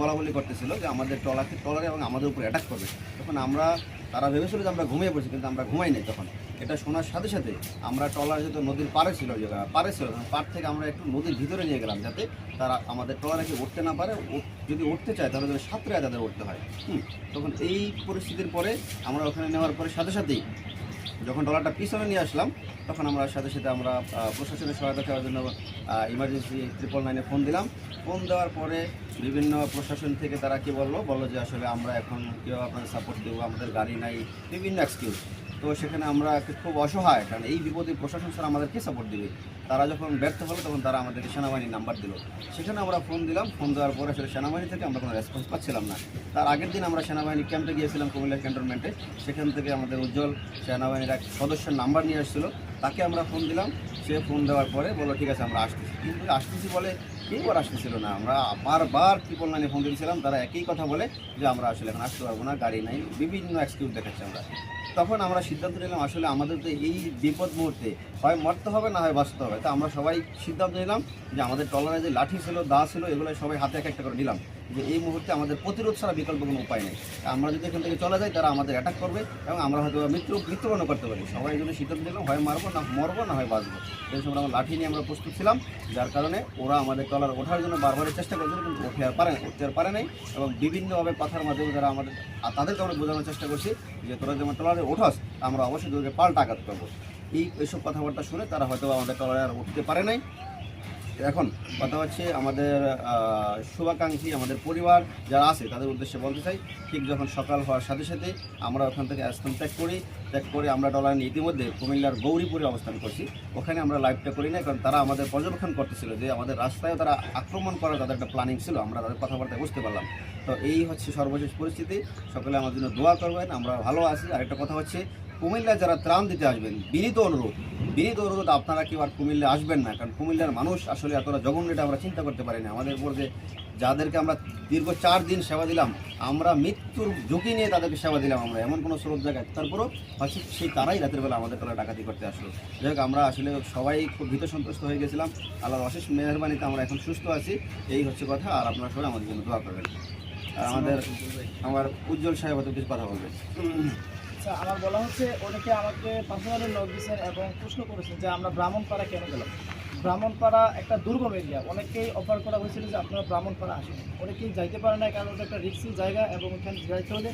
বলা বলি করতেছিল যে আমাদের ট্রলারকে ট্রলারে এবং আমাদের উপর অ্যাটাক করবে। তখন আমরা, তারা ভেবেছিল যে আমরা ঘুমিয়ে পড়ছি, কিন্তু আমরা ঘুমাই নাই তখন। এটা শোনার সাথে সাথে আমরা ট্রলার যেহেতু নদীর পাড়ে ছিল পাড়ে ছিল পাড় থেকে আমরা একটু নদীর ভিতরে নিয়ে গেলাম যাতে তারা আমাদের ট্রলারে কি উঠতে না পারে। যদি উঠতে চায় তাহলে যেন সাঁতরে তাদের উঠতে হয়। তখন এই পরিস্থিতির পরে আমরা ওখানে নেওয়ার পরে সাথে সাথেই যখন ডলারটা পিছনে নিয়ে আসলাম, তখন আমরা সাথে সাথে আমরা প্রশাসনের সহায়তা চাওয়ার জন্য ইমার্জেন্সি ট্রিপল নাইনে ফোন দিলাম। ফোন দেওয়ার পরে বিভিন্ন প্রশাসন থেকে তারা কি বলল? বলল যে আসলে আমরা এখন কেউ আপনাদের সাপোর্ট দেবো? আমাদের গাড়ি নাই। বিভিন্ন এক্সকিউজ তো সেখানে আমরা খুব অসহায়, কারণ এই বিপদে প্রশাসন স্যার আমাদেরকে সাপোর্ট দিবে। তারা যখন ব্যর্থ হলো তখন তারা আমাদেরকে সেনাবাহিনীর নাম্বার দিল। সেখানে আমরা ফোন দিলাম ফোন দেওয়ার পরে আসলে সেনাবাহিনী থেকে আমরা কোনো রেসপন্স পাচ্ছিলাম না। তার আগের দিন আমরা সেনাবাহিনী ক্যাম্পে গিয়েছিলাম, কুমিল্লা ক্যান্টনমেন্টে সেখান থেকে আমাদের উজ্জ্বল সেনাবাহিনীর এক সদস্যের নাম্বার নিয়ে এসেছিল। তাকে আমরা ফোন দিলাম, সে ফোন দেওয়ার পরে বলল, ঠিক আছে, আমরা আসতেছি। কিন্তু আসতেছি বলে কেউ আর আসতেছিল না? আমরা বারবার ট্রিপল নাইনে ফোন দিয়েছিলাম, তারা একই কথা বলে যে আমরা আসলে এখন আসতে পারব না, গাড়ি নাই, বিভিন্ন এক্সকিউজ দেখাচ্ছি আমরা। তখন আমরা সিদ্ধান্ত নিলাম, আসলে আমাদের তো এই বিপদ মুহূর্তে হয় মরতে হবে, না হয় বাঁচতে হবে। তো আমরা সবাই সিদ্ধান্ত নিলাম যে আমাদের টলারে যে লাঠি ছিল, দা ছিল এগুলো সবাই হাতে এক একটা করে নিলাম। যে এই মুহূর্তে আমাদের প্রতিরোধ ছাড়া বিকল্প কোনো উপায় নেই। আমরা যদি এখান থেকে চলে যাই, তারা আমাদের অ্যাটাক করবে এবং আমরা হয়তো মৃত্যু মৃত্যুবরণ করতে পারি। সবাই যদি সিদ্ধান্ত নিলাম হয় মারবো না, মরবো না, হয় বাঁচবো। এই সময় আমরা লাঠি নিয়ে আমরা প্রস্তুত ছিলাম, যার কারণে ওরা আমাদের টলার ওঠার জন্য বারবারই চেষ্টা করেছিল, কিন্তু উঠে আর পারে উঠতে আর পারে নাই এবং বিভিন্নভাবে কথার মাধ্যমে যারা আমাদের তাদেরকে আমরা বোঝানোর চেষ্টা করছি যে তোরা যেমন টলারে ওঠাস, আমরা অবশ্যই তোদেরকে পাল্টা আঘাত করব। এই এইসব কথাবার্তা শুনে তারা হয়তো আমাদের টলারে আর উঠতে পারে নাই। এখন কথা হচ্ছে আমাদের শুভাকাঙ্ক্ষী আমাদের পরিবার যারা আছে, তাদের উদ্দেশ্যে বলতে চাই, ঠিক যখন সকাল হওয়ার সাথে সাথে আমরা ওখান থেকে স্থান ত্যাগ করি ত্যাগ করে আমরা ডলার নিয়ে ইতিমধ্যে কুমিল্লার গৌরীপুরে অবস্থান করছি। ওখানে আমরা লাইভটা করি না কারণ তারা আমাদের পর্যবেক্ষণ করতেছিল যে আমাদের রাস্তায় তারা আক্রমণ করার তাদের একটা প্ল্যানিং ছিল, আমরা তাদের কথাবার্তায় বুঝতে পারলাম। তো এই হচ্ছে সর্বশেষ পরিস্থিতি। সকলে আমার জন্য দোয়া করবেন, আমরা ভালো আছি। আর একটা কথা হচ্ছে কুমিল্লায় যারা ত্রাণ দিতে আসবেন বিনীত অনুরোধ। বিনীত অনুরোধ আপনারা কেউ আর কুমিল্লা আসবেন না কারণ কুমিল্লার মানুষ আসলে এতটা জঘন্য এটা আমরা চিন্তা করতে পারি না। আমাদের উপর যে যাদেরকে আমরা দীর্ঘ চার দিন সেবা দিলাম আমরা মৃত্যুর ঝুঁকি নিয়ে তাদেরকে সেবা দিলাম আমরা এমন কোনো স্রোত জায়গায় তারপরও হচ্ছে সেই তারাই রাতের বেলা আমাদের তলা ডাকাতি করতে আসলো। যাই হোক আমরা আসলে সবাই খুব ভীত সন্ত্রস্ত হয়ে গেছিলাম। আল্লাহর অশেষ মেহরবানিতে আমরা এখন সুস্থ আছি। এই হচ্ছে কথা আর আপনারা সবাই আমাদের জন্য দোয়া করবেন। আর আমাদের আমার উজ্জ্বল সাহেব হয়তো কিছু কথা বলবেন। আচ্ছা আমার বলা হচ্ছে অনেকে আমাকে পার্সোনালি লগ দিয়েছেন এবং প্রশ্ন করেছেন যে আমরা ব্রাহ্মণপাড়া কেন গেলাম? ব্রাহ্মণপাড়া একটা দুর্গম এরিয়া অনেকেই অফার করা হয়েছিল যে আপনারা ব্রাহ্মণপাড়া আসেন। অনেকেই যাইতে পারে না কারণ ওটা একটা রিক্সি জায়গা এবং ওখানে যাইতে হলে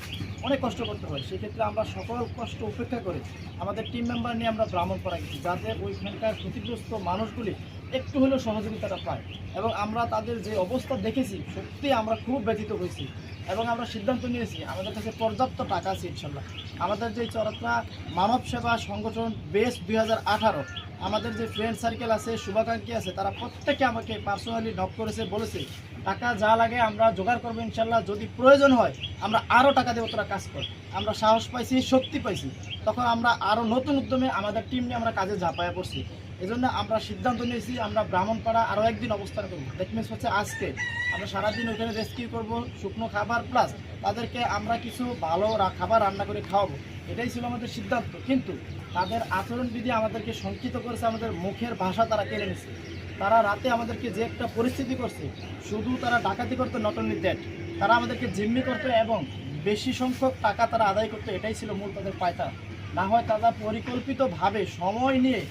অনেক কষ্ট করতে হয়। সেক্ষেত্রে আমরা সকল কষ্ট উপেক্ষা করে আমাদের টিম মেম্বার নিয়ে আমরা ব্রাহ্মণপাড়া গেছি, যাতে ওইখানকার ক্ষতিগ্রস্ত মানুষগুলি একটু হলেও সহযোগিতাটা পায়। এবং আমরা তাদের যে অবস্থা দেখেছি, সত্যি আমরা খুব ব্যথিত হয়েছি। এবং আমরা সিদ্ধান্ত নিয়েছি, আমাদের কাছে পর্যাপ্ত টাকা আছে ইনশাল্লাহ। আমাদের যে চরত্রা মানব সেবা সংগঠন বেস দুই হাজার আঠারো, আমাদের যে ফ্রেন্ড সার্কেল আছে, শুভাকাঙ্ক্ষী আছে, তারা প্রত্যেকে আমাকে পার্সোনালি নক করেছে, বলেছে, টাকা যা লাগে আমরা জোগাড় করব ইনশাল্লাহ। যদি প্রয়োজন হয়, আমরা আরও টাকা দেবো তোরা কাজ কর আমরা সাহস পাইছি, শক্তি পাইছি। তখন আমরা আরও নতুন উদ্যমে আমাদের টিম নিয়ে আমরা কাজে ঝাঁপায়া পড়ছি। এজন্য আমরা সিদ্ধান্ত নিয়েছি, আমরা ব্রাহ্মণপাড়া আরও একদিন অবস্থান করব। দ্যাট মিনস হচ্ছে আজকে আমরা সারাদিন ওখানে রেস্কিউ করব, শুকনো খাবার প্লাস তাদেরকে আমরা কিছু ভালো খাবার রান্না করে খাওয়াবো। এটাই ছিল আমাদের সিদ্ধান্ত। কিন্তু তাদের আচরণবিধি আমাদেরকে শঙ্কিত করেছে, আমাদের মুখের ভাষা তারা কেড়ে নিছে তারা রাতে আমাদেরকে যে একটা পরিস্থিতি করছে, শুধু তারা ডাকাতি করতো নট অনলি দ্যাট তারা আমাদেরকে জিম্মি করতো এবং বেশি সংখ্যক টাকা তারা আদায় করতো। এটাই ছিল মূল তাদের পায়তা না হয় তারা পরিকল্পিতভাবে সময় নিয়ে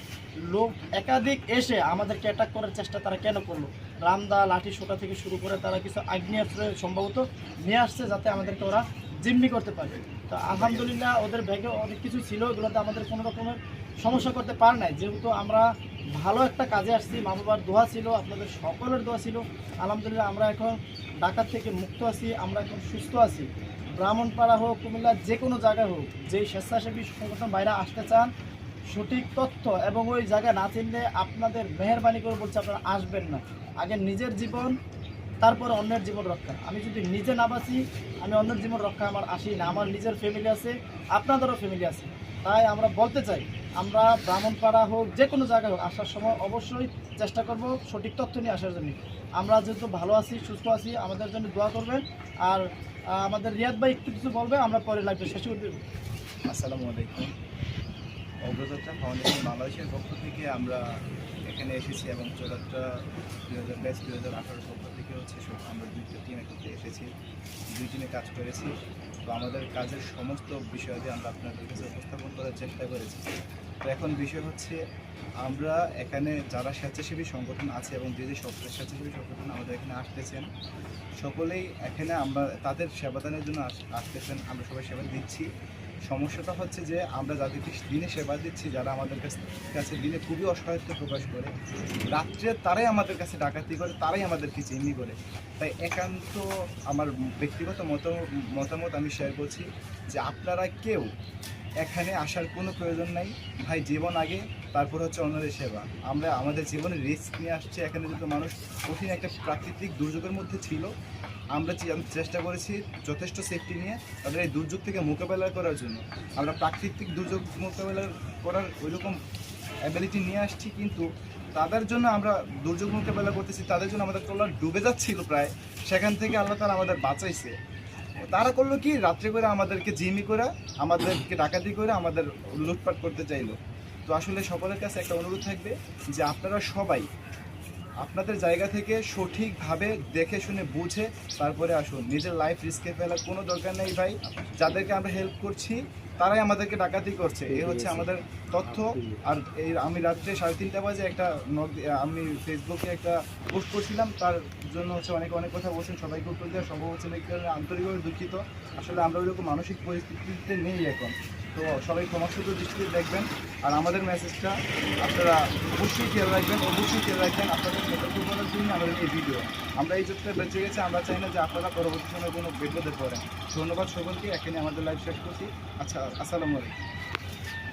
লোক একাধিক এসে আমাদেরকে অ্যাটাক করার চেষ্টা তারা কেন করল? রামদা, লাঠি সোটা থেকে শুরু করে তারা কিছু আগ্নেয়াস্ত্র সম্ভবত নিয়ে আসছে যাতে আমাদেরকে ওরা জিম্মি করতে পারে। তো আলহামদুলিল্লাহ ওদের ব্যাগে অনেক কিছু ছিল, এগুলোতে আমাদের কোনো রকমের সমস্যা করতে পার নাই। যেহেতু আমরা ভালো একটা কাজে আসছি মা বাবার দোয়া ছিল, আপনাদের সকলের দোয়া ছিল। আলহামদুলিল্লাহ আমরা এখন ডাকাত থেকে মুক্ত আছি, আমরা এখন সুস্থ আছি। ব্রাহ্মণপাড়া হোক, কুমিল্লার যে কোনো জায়গায় হোক, যে স্বেচ্ছাসেবী সংগঠন বাইরে আসতে চান সঠিক তথ্য এবং ওই জায়গায় না চিনলে আপনাদের মেহরবানি করে বলছে আপনারা আসবেন না। আগে নিজের জীবন, তারপরে অন্যের জীবন রক্ষা। আমি যদি নিজে না বাঁচি, আমি অন্যের জীবন রক্ষা আমার আসি না। আমার নিজের ফ্যামিলি আছে, আপনাদেরও ফ্যামিলি আছে। তাই আমরা বলতে চাই, আমরা ব্রাহ্মণপাড়া হোক, যে কোনো জায়গায় হোক, আসার সময় অবশ্যই চেষ্টা করব সঠিক তথ্য নিয়ে আসার জন্য। আমরা যেহেতু ভালো আছি, সুস্থ আছি, আমাদের জন্য দোয়া করবেন। আর আমাদের রিয়াদ ভাই একটু কিছু বলবে, আমরা পরে লাইভটা শেষ করে দেবো। আসসালামু আলাইকুম। অগ্রযাত্রা ফাউন্ডেশন বাংলাদেশের পক্ষ থেকে আমরা এখানে এসেছি এবং চৌরাত্রা দুই হাজার বাইশ দুই হাজার আঠারোর পক্ষ থেকে হচ্ছে আমরা দুইটা টিম একত্রে এসেছি, দুই টিমে কাজ করেছি। তো আমাদের কাজের সমস্ত বিষয়াদি আমরা আপনাদের কাছে উপস্থাপন করার চেষ্টা করেছি। তো এখন বিষয় হচ্ছে, আমরা এখানে যারা স্বেচ্ছাসেবী সংগঠন আছে এবং যে যে সব স্বেচ্ছাসেবী সংগঠন আমাদের এখানে আসতেছেন, সকলেই এখানে আমরা তাদের সেবাদানের জন্য আস- আসতেছেন, আমরা সবাই সেবা দিচ্ছি। সমস্যাটা হচ্ছে যে আমরা যাদেরকে দিনে সেবা দিচ্ছি, যারা আমাদের কাছ- দিনে খুবই অসহায়ত্ব প্রকাশ করে, রাত্রে তারাই আমাদের কাছে ডাকাতি করে, তারাই আমাদেরকে চিহ্নি করে। তাই একান্ত আমার ব্যক্তিগত মত মতামত আমি শেয়ার করছি যে আপনারা কেউ এখানে আসার কোনো প্রয়োজন নাই। ভাই, জীবন আগে, তারপর হচ্ছে অন্যদের সেবা। আমরা আমাদের জীবনে রিস্ক নিয়ে আসছি। এখানে যত মানুষ কঠিন একটা প্রাকৃতিক দুর্যোগের মধ্যে ছিল আমরা চেষ্টা করেছি যথেষ্ট সেফটি নিয়ে তাদের এই দুর্যোগ থেকে মোকাবেলা করার জন্য। আমরা প্রাকৃতিক দুর্যোগ মোকাবেলা করার ওইরকম অ্যাবিলিটি নিয়ে আসছি, কিন্তু তাদের জন্য আমরা দুর্যোগ মোকাবেলা করতেছি, তাদের জন্য আমাদের ট্রলার ডুবে যাচ্ছিল প্রায়। সেখান থেকে আল্লাহ তারা আমাদের বাঁচাইছে। তারা করল কি? রাত্রে করে আমাদেরকে জিমি করে, আমাদেরকে ডাকাতি করে আমাদের লুটপাট করতে চাইলো। তো আসলে সকলের কাছে একটা অনুরোধ থাকবে যে আপনারা সবাই আপনাদের জায়গা থেকে সঠিকভাবে দেখে শুনে বুঝে তারপরে আসুন। নিজের লাইফ রিস্কে ফেলার কোনো দরকার নেই ভাই। যাদেরকে আমরা হেল্প করছি তারাই আমাদেরকে ডাকাতি করছে। এই হচ্ছে আমাদের তথ্য। আর এই আমি রাত্রে সাড়ে তিনটা বাজে একটা আমি ফেসবুকে একটা পোস্ট করছিলাম। তার জন্য হচ্ছে অনেক অনেক কথা বলছেন। সবাইকে উত্তর দেওয়া সম্ভব হচ্ছে না। কারণে আন্তরিকভাবে দুঃখিত। আসলে আমরা ওইরকম মানসিক পরিস্থিতিতে নেই এখন। তো সবাই ক্ষমাসুদ্ধ দৃষ্টিতে দেখবেন। আর আমাদের মেসেজটা আপনারা অবশ্যই খেয়াল রাখবেন, অবশ্যই খেয়াল রাখবেন। আপনাদের সতর্ক করার জন্য আমাদের এই ভিডিও আমরা এই যুগটা বেঁচে গেছি, আমরা চাই না যে আপনারা পরবর্তী সময় কোনো বিপদে পড়েন। ধন্যবাদ সকলকে এখানে আমাদের লাইভ শেষ করছি। আচ্ছা আসসালামু আলাইকুম।